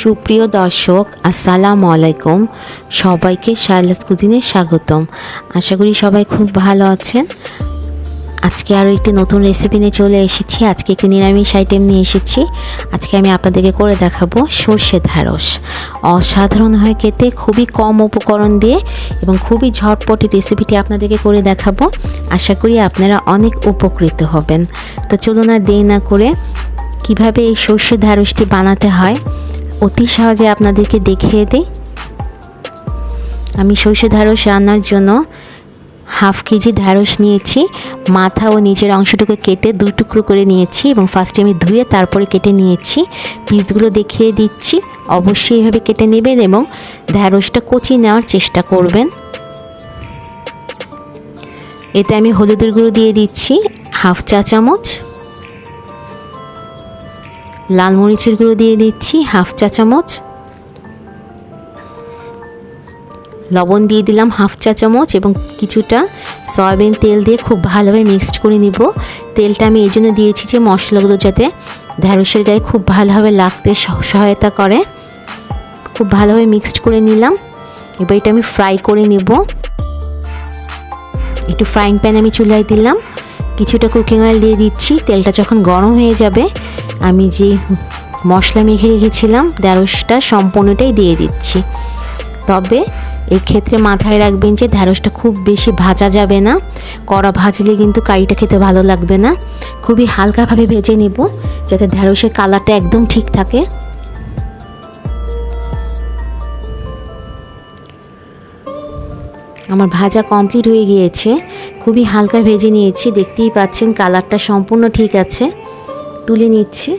সুপ্রিয় দর্শক, আসসালামু আলাইকুম। সবাইকে শারলাত কুজিনে স্বাগতম। আশা করি সবাই খুব ভালো আছেন। আজকে আরও একটি নতুন রেসিপি নিয়ে চলে এসেছি। আজকে একটি নিরামিষ আইটেম নিয়ে এসেছি। আজকে আমি আপনাদেরকে করে দেখাবো সর্ষে ঢ্যাঁড়স অসাধারণ হয় খেতে, খুবই কম উপকরণ দিয়ে এবং খুবই ঝটপটি রেসিপিটি আপনাদেরকে করে দেখাবো। আশা করি আপনারা অনেক উপকৃত হবেন। তো চলুন আর দেরি না করে কীভাবে এই সর্ষে ঢ্যাঁড়সটি বানাতে হয়, অতি সহজে আপনাদেরকে দেখিয়ে দিই। আমি সর্ষে ঢ্যাঁড়স রান্নার জন্য হাফ কেজি ঢ্যাঁড়স নিয়েছি, মাথা ও নিচের অংশটুকু কেটে দুই টুকরো করে নিয়েছি এবং ফার্স্টে আমি ধুয়ে তারপরে কেটে নিয়েছি। পিসগুলো দেখিয়ে দিচ্ছি, অবশ্যই এভাবে কেটে নেবেন এবং ঢ্যাঁড়সটা কচি নেওয়ার চেষ্টা করবেন। এতে আমি হলুদের গুঁড়ো দিয়ে দিচ্ছি, হাফ চা চামচ। লাল মরিচের গুঁড়ো দিয়ে দিচ্ছি, হাফ চা চামচ। লবণ দিয়ে দিলাম হাফ চা চামচ এবং কিছুটা সয়াবিন তেল দিয়ে খুব ভালোভাবে মিক্সড করে নিব। তেলটা আমি এই জন্য দিয়েছি যে মশলাগুলো যাতে ঢ্যাঁড়সের গায়ে খুব ভালোভাবে লাগতে সহায়তা করে। খুব ভালোভাবে মিক্সড করে নিলাম। এবার এটা আমি ফ্রাই করে নিব। একটু ফ্রাইং প্যান আমি চুলায় দিলাম। কিছুটা কুকিং অয়েল দিয়ে দিচ্ছি। তেলটা যখন গরম হয়ে যাবে আমি যে মশলা মেখে রেখেছিলাম ঢ্যাঁড়সটা সম্পূর্ণটাই দিয়ে দিচ্ছি। তবে এক্ষেত্রে মাথায় রাখবেন যে ঢ্যাঁড়সটা খুব বেশি ভাজা যাবে না। কড়া ভাজলে কিন্তু কারিটা খেতে ভালো লাগবে না। খুবই হালকাভাবে ভেজে নেব, যাতে ঢ্যাঁড়সের কালারটা একদম ঠিক থাকে। আমার ভাজা কমপ্লিট হয়ে গিয়েছে। খুবই হালকা ভেজে নিয়েছি, দেখতেই পাচ্ছেন কালারটা সম্পূর্ণ ঠিক আছে। তুলে নিচ্ছি।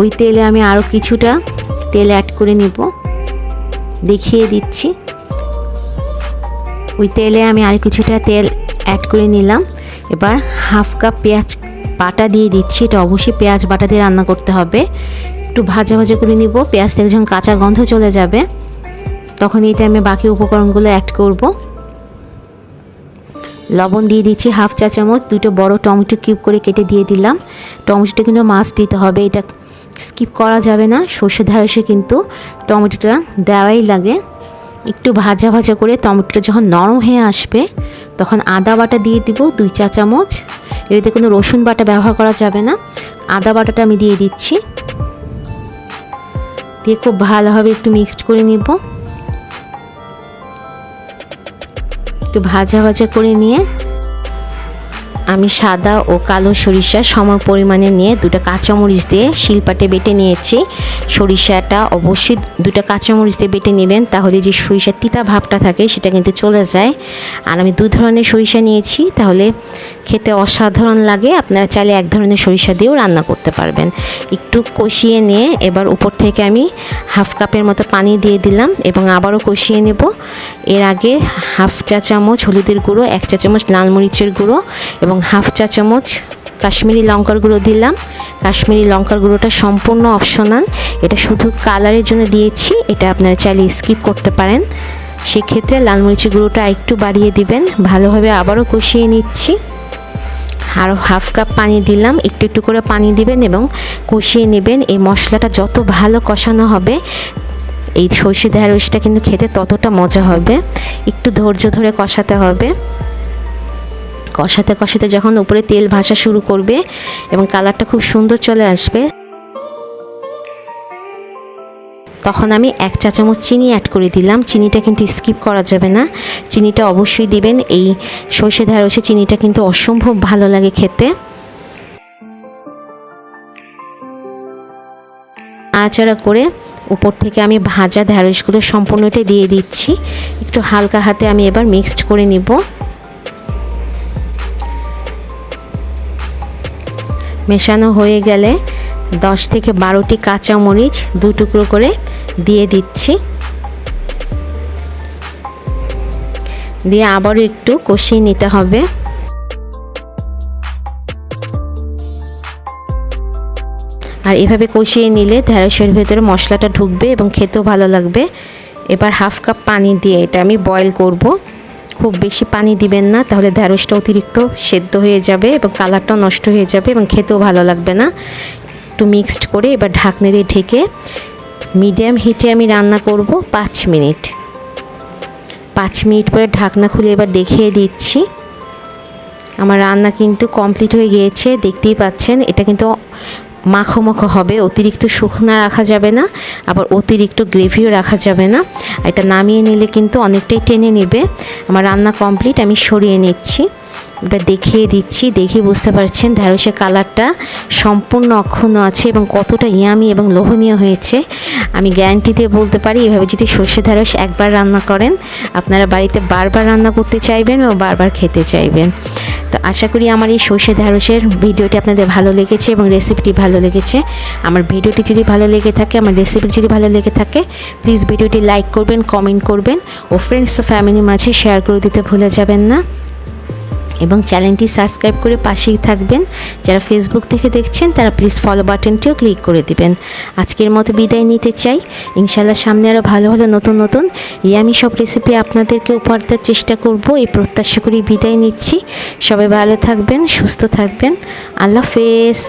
ওই তেলে আমি আরও কিছুটা তেল অ্যাড করে নিব। দেখিয়ে দিচ্ছি। ওই তেলে আমি আর কিছুটা তেল অ্যাড করে নিলাম। এবার হাফ কাপ পেঁয়াজ বাটা দিয়ে দিচ্ছি। এটা অবশ্যই পেঁয়াজ বাটা দিয়ে রান্না করতে হবে। একটু ভাজা ভাজা করে নিব, পেঁয়াজ থেকে যখন কাঁচা গন্ধ চলে যাবে। তখন এতে আমি বাকি উপকরণগুলো অ্যাড করব। লবণ দিয়ে দিচ্ছি হাফ চা চামচ, দুটো বড় টমেটো কিউব করে কেটে দিয়ে দিলাম। টমেটোটা কিন্তু মাছ দিতে হবে, এটা স্কিপ করা যাবে না সর্ষে ঢ্যাঁড়সে কিন্তু টমেটোটা দেওয়াই লাগে। একটু ভাজা ভাজা করে টমেটোটা যখন নরম হয়ে আসবে, তখন আদা বাটা দিয়ে দিব দুই চা চামচ। এতে কোনো রসুন বাটা ব্যবহার করা যাবে না। আদা বাটাটা আমি দিয়ে দিচ্ছি। দিয়ে খুব ভালোভাবে একটু মিক্সড করে নিব। একটু ভাজা ভাজা করে নিয়ে আমি সাদা ও কালো সরিষা সম পরিমাণে নিয়ে দুটো কাঁচামরিচ দিয়ে শিলপাটে বেটে নিয়েছি। সরিষাটা অবশ্যই দুটো কাঁচামরিচ দিয়ে বেটে নেবেন, তাহলে যে সরিষার তিতা ভাবটা থাকে সেটা কিন্তু চলে যায়। আর আমি দু ধরনের সরিষা নিয়েছি, তাহলে খেতে অসাধারণ লাগে। আপনারা চাইলে এক ধরনের সরিষা দিয়েও রান্না করতে পারবেন। একটু কষিয়ে নিয়ে এবার উপর থেকে আমি হাফ কাপের মতো পানি দিয়ে দিলাম এবং আবারও কষিয়ে নেব। এর আগে হাফ চা চামচ হলুদের গুঁড়ো, এক চা চামচ লাল মরিচের গুঁড়ো এবং হাফ চা চামচ কাশ্মীরি লঙ্কার গুঁড়ো দিলাম। কাশ্মীরি লঙ্কার গুঁড়োটা সম্পূর্ণ অপশনাল এটা শুধু কালারের জন্য দিয়েছি, এটা আপনারা চাইলে স্কিপ করতে পারেন। সেক্ষেত্রে লাল মরিচের গুঁড়োটা একটু বাড়িয়ে দিবেন। ভালোভাবে আবারও কষিয়ে নিচ্ছি। আরও হাফ কাপ পানি দিলাম। একটু একটু করে পানি দিবেন এবং কষিয়ে নেবেন। এই মশলাটা যত ভালো কষানো হবে, এই সর্ষে ঢ্যাঁড়সটা কিন্তু খেতে ততটা মজা হবে। একটু ধৈর্য ধরে কষাতে হবে। কষাতে কষাতে যখন উপরে তেল ভাসা শুরু করবে এবং কালারটা খুব সুন্দর চলে আসবে, তখন আমি এক চা চামচ চিনি অ্যাড করে দিলাম। চিনিটা কিন্তু স্কিপ করা যাবে না। চিনিটা অবশ্যই দিবেন। এই সর্ষে ঢ্যাঁড়সে চিনিটা কিন্তু অসম্ভব ভালো লাগে খেতে। আচারা করে উপর থেকে আমি ভাজা ঢ্যাঁড়সগুলো সম্পূর্ণটাই দিয়ে দিচ্ছি। একটু হালকা হাতে আমি এবার মিক্সড করে নিব। মেশানো হয়ে গেলে দশ থেকে বারোটি কাঁচা মরিচ দু টুকরো করে দিয়ে দিচ্ছি। দিয়ে আবারও একটু কষিয়ে নিতে হবে। আর এভাবে কষিয়ে নিলে ঢ্যাঁড়সের ভেতরে মশলাটা ঢুকবে এবং খেতেও ভালো লাগবে। এবার হাফ কাপ পানি দিয়ে এটা আমি বয়েল করব। খুব বেশি পানি দিবেন না, তাহলে ঢ্যাঁড়সটা অতিরিক্ত সেদ্ধ হয়ে যাবে এবং কালারটাও নষ্ট হয়ে যাবে এবং খেতেও ভালো লাগবে না। একটু মিক্সড করে এবার ঢাকনা দিয়ে ঢেকে মিডিয়াম হিটে আমি রান্না করব পাঁচ মিনিট। পাঁচ মিনিট পরে ঢাকনা খুলে এবার দেখিয়ে দিচ্ছি। আমার রান্না কিন্তু কমপ্লিট হয়ে গিয়েছে, দেখতেই পাচ্ছেন, এটা কিন্তু মাখো মাখো হবে, অতিরিক্ত শুকনা রাখা যাবে না, আবার অতিরিক্ত গ্রেভিও রাখা যাবে না। এটা নামিয়ে নিলে কিন্তু অনেকটাই টেনে নেবে। আমার রান্না কমপ্লিট আমি সরিয়ে নিচ্ছি। এবার দেখিয়ে দিচ্ছি, দেখে বুঝতে পারছেন ঢ্যাঁড়সের কালারটা সম্পূর্ণ অক্ষুণ্ণ আছে এবং কতটা ইয়ামি এবং লোভনীয় হয়েছে। আমি গ্যারান্টি দিয়ে বলতে পারি, এভাবে যদি সর্ষে ঢ্যাঁড়স একবার রান্না করেন, আপনারা বাড়িতে বারবার রান্না করতে চাইবেন এবং বারবার খেতে চাইবেন। তো আশা করি আমার এই সর্ষে ঢ্যাঁড়সের ভিডিওটি আপনাদের ভালো লেগেছে এবং রেসিপিটি ভালো লেগেছে। আমার ভিডিওটি যদি ভালো লেগে থাকে, আমার রেসিপি যদি ভালো লেগে থাকে প্লিজ ভিডিওটি লাইক করবেন কমেন্ট করবেন ও ফ্রেন্ডস ও ফ্যামিলির মাঝে শেয়ার করে দিতে ভুলে যাবেন না। এবং চ্যানেলটি সাবস্ক্রাইব করে পাশেই থাকবেন। যারা ফেসবুক থেকে দেখছেন, তারা প্লিজ ফলো বাটনটিও ক্লিক করে দিবেন। আজকের মতো বিদায় নিতে চাই। ইনশাল্লাহ সামনে আরও ভালো ভালো নতুন নতুন ইয়ামি সব রেসিপি আপনাদেরকে উপহার দেওয়ার চেষ্টা করব। এই প্রত্যাশা করি বিদায় নিচ্ছি। সবাই ভালো থাকবেন, সুস্থ থাকবেন। আল্লাহ হাফেজ।